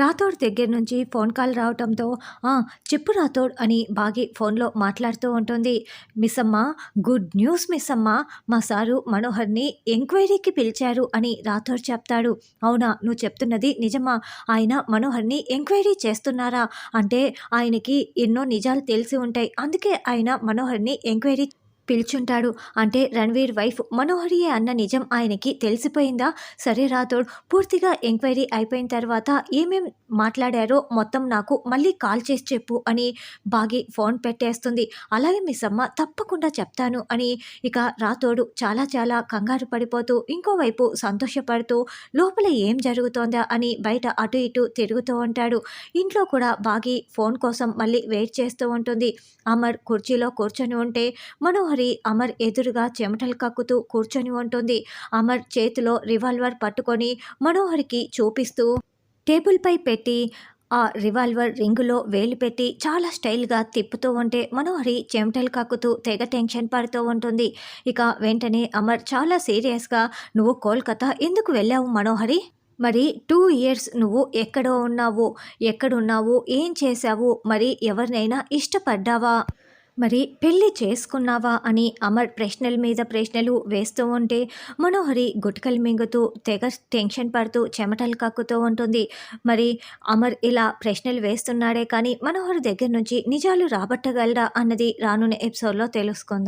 రాథోడ్ దగ్గర నుంచి phone call రావటంతో చెప్పు రాథోడ్ అని బాగి ఫోన్లో మాట్లాడుతూ ఉంటుంది. మిస్ అమ్మ గుడ్ న్యూస్ మిస్ అమ్మ మా సారు మనోహర్ని ఎంక్వైరీకి పిలిచారు అని రాథోడ్ చెప్తాడు. అవునా నువ్వు చెప్తున్నది నిజమా? ఆయన మనోహర్ని ఎంక్వైరీ చేస్తున్నారా? అంటే ఆయనకి ఎన్నో నిజాలు తెలిసి ఉంటాయి. అందుకే ఆయన మనోహర్ని ఎంక్వైరీ పిలుచుంటాడు. అంటే రణ్వీర్ వైఫ్ మనోహరియే అన్న నిజం ఆయనకి తెలిసిపోయిందా? సరే రాథోడ్ పూర్తిగా ఎంక్వైరీ అయిపోయిన తర్వాత ఏమేం మాట్లాడారో మొత్తం నాకు మళ్ళీ కాల్ చేసి చెప్పు అని బాగి ఫోన్ పెట్టేస్తుంది. అలాగే మిస్ అమ్మ తప్పకుండా చెప్తాను అని ఇక రాతోడు చాలా చాలా కంగారు పడిపోతూ ఇంకోవైపు సంతోషపడుతూ లోపల ఏం జరుగుతోందా అని బయట అటు ఇటు తిరుగుతూ ఉంటాడు. ఇంట్లో కూడా బాగి ఫోన్ కోసం మళ్ళీ వెయిట్ చేస్తూ ఉంటుంది. అమర్ కుర్చీలో కూర్చొని ఉంటే మనోహరి అమర్ ఎదురుగా చెమటలు కక్కుతూ కూర్చొని ఉంటుంది. అమర్ చేతిలో రివాల్వర్ పట్టుకొని మనోహరికి చూపిస్తూ టేబుల్పై పెట్టి ఆ రివాల్వర్ రింగులో వేలు పెట్టి చాలా స్టైల్గా తిప్పుతూ ఉంటే మనోహరి చెమటలు కక్కుతూ తెగ టెన్షన్ పడుతూ ఉంటుంది. ఇక వెంటనే అమర్ చాలా సీరియస్గా నువ్వు కోల్కతా ఎందుకు వెళ్ళావు మనోహరి మరి టూ ఇయర్స్ నువ్వు ఎక్కడో ఉన్నావు ఎక్కడున్నావు ఏం చేశావు మరి ఎవరినైనా ఇష్టపడ్డావా? మరి పెళ్ళి చేసుకున్నావా అని అమర్ ప్రశ్నల మీద ప్రశ్నలు వేస్తూ ఉంటే మనోహరి గుటకలు మింగుతూ తెగ టెన్షన్ పడుతూ చెమటలు కక్కుతూ ఉంటుంది. మరి అమర్ ఇలా ప్రశ్నలు వేస్తున్నాడే కానీ మనోహర్ దగ్గర నుంచి నిజాలు రాబట్టగలరా అన్నది రానున్న ఎపిసోడ్లో తెలుసుకుందాం.